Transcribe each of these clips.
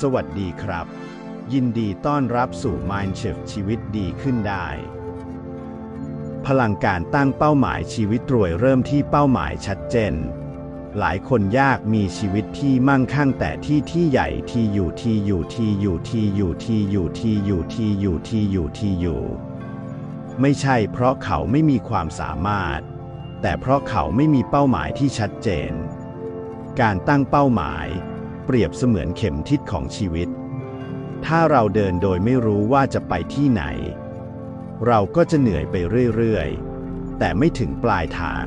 สวัสดีครับ ยินดีต้อนรับสู่ Mindshift ชีวิตดีขึ้นได้ พลังการตั้งเป้าหมายชีวิตรวยเริ่มที่เป้าหมายชัดเจน หลายคนยากมีชีวิตที่มั่งคั่งแต่ที่ที่ใหญ่ที่อยู่ที่อยู่ที่อยู่ที่อยู่ที่อยู่ที่อยู่ที่อยู่ที่อยู่ที่อยู่ ไม่ใช่เพราะเขาไม่มีความสามารถ แต่เพราะเขาไม่มีเป้าหมายที่ชัดเจน การตั้งเป้าหมาย เปรียบเสมือนเข็มทิศของชีวิต ถ้าเราเดินโดยไม่รู้ว่าจะไปที่ไหน เราก็จะเหนื่อยไปเรื่อยๆ แต่ไม่ถึงปลายทาง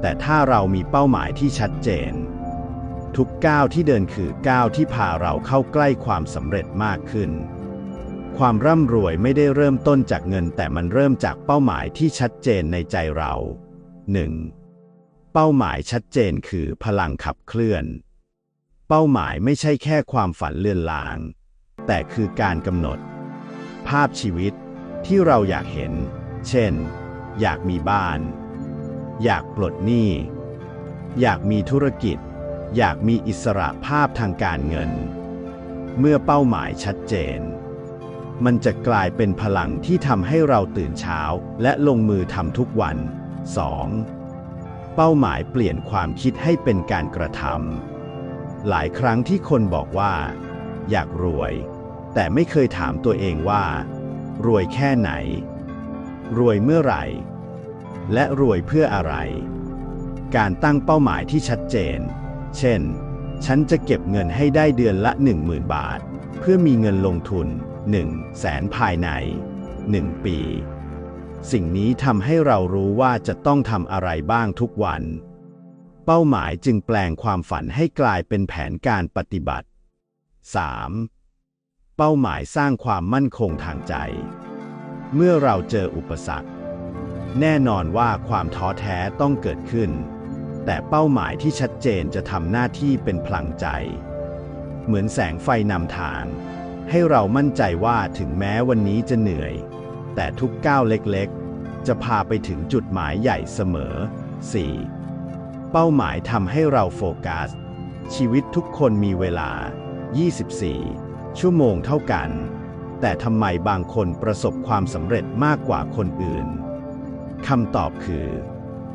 แต่ถ้าเรามีเป้าหมายที่ชัดเจน ทุกก้าวที่เดินคือก้าวที่พาเราเข้าใกล้ความสำเร็จมากขึ้น ความร่ำรวยไม่ได้เริ่มต้นจากเงิน แต่มันเริ่มจากเป้าหมายที่ชัดเจนในใจเรา 1. เป้าหมายชัดเจนคือพลังขับเคลื่อน เป้าหมายไม่ใช่แค่ความฝันเลื่อนลาง แต่คือการกำหนด ภาพชีวิตที่เราอยากเห็น เช่น อยากมีบ้าน อยากปลดหนี้ อยากมีธุรกิจ อยากมีอิสระภาพทางการเงิน เมื่อเป้าหมายชัดเจน มันจะกลายเป็นพลังที่ทำให้เราตื่นเช้า และลงมือทำทุกวัน 2. เป้าหมายเปลี่ยนความคิดให้เป็นการกระทำหลายครั้งที่คนบอกว่า อยากรวย แต่ไม่เคยถามตัวเองว่า รวยแค่ไหน รวยเมื่อไหร่ และรวยเพื่ออะไร การตั้งเป้าหมายที่ชัดเจน เช่น ฉันจะเก็บเงินให้ได้เดือนละ 10,000 บาท เพื่อมีเงินลงทุน 1แสนภายใน 1 ปี สิ่งนี้ทำให้เรารู้ว่าจะต้องทำอะไรบ้างทุกวัน เป้าหมายจึงแปลงความฝันให้กลายเป็นแผนการปฏิบัติ 3. เป้าหมายสร้างความมั่นคงทางใจ เมื่อเราเจออุปสรรค แน่นอนว่าความท้อแท้ต้องเกิดขึ้น แต่เป้าหมายที่ชัดเจนจะทำหน้าที่เป็นพลังใจ เหมือนแสงไฟนำทาง ให้เรามั่นใจว่าถึงแม้วันนี้จะเหนื่อย แต่ทุกก้าวเล็กๆ จะพาไปถึงจุดหมายใหญ่เสมอ 4. เป้าหมายทำให้เราโฟกัส ชีวิตทุกคนมีเวลา 24 ชั่วโมงเท่ากัน แต่ทำไมบางคนประสบความสำเร็จมากกว่าคนอื่นคำตอบคือ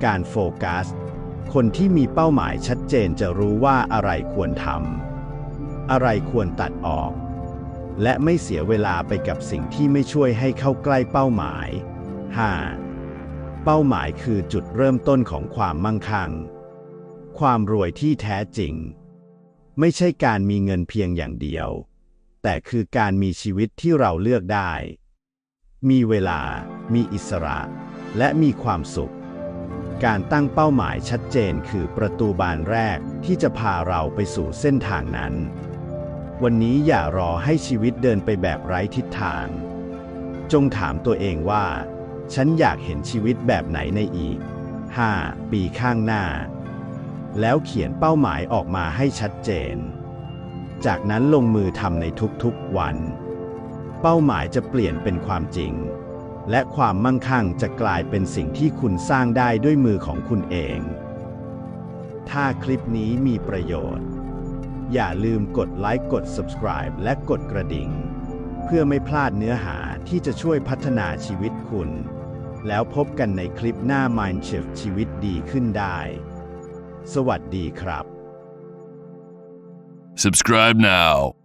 การโฟกัส คนที่มีเป้าหมายชัดเจนจะรู้ว่าอะไรควรทำอะไรควรตัดออก และไม่เสียเวลาไปกับสิ่งที่ไม่ช่วยให้เข้าใกล้เป้าหมาย 5. เป้าหมายคือจุดเริ่มต้นของความมั่งคั่ง ความรวยที่แท้จริง ไม่ใช่การมีเงินเพียงอย่างเดียว แต่คือการมีชีวิตที่เราเลือกได้ มีเวลา มีอิสระ และมีความสุข การตั้งเป้าหมายชัดเจนคือประตูบานแรกที่จะพาเราไปสู่เส้นทางนั้น วันนี้อย่ารอให้ชีวิตเดินไปแบบไร้ทิศทาง จงถามตัวเองว่า ฉันอยากเห็นชีวิตแบบไหนในอีก 5 ปีข้างหน้า แล้วเขียนเป้าหมายออกมาให้ชัดเจน จากนั้นลงมือทำในทุกๆวัน เป้าหมายจะเปลี่ยนเป็นความจริง และความมั่งคั่งจะกลายเป็นสิ่งที่คุณสร้างได้ด้วยมือของคุณเอง ถ้าคลิปนี้มีประโยชน์ อย่าลืมกดไลค์กด subscribe และกดกระดิ่ง เพื่อไม่พลาดเนื้อหาที่จะช่วยพัฒนาชีวิตคุณ แล้วพบกันในคลิปหน้า Mindshift ชีวิตดีขึ้นได้ สวัสดีครับ Subscribe now.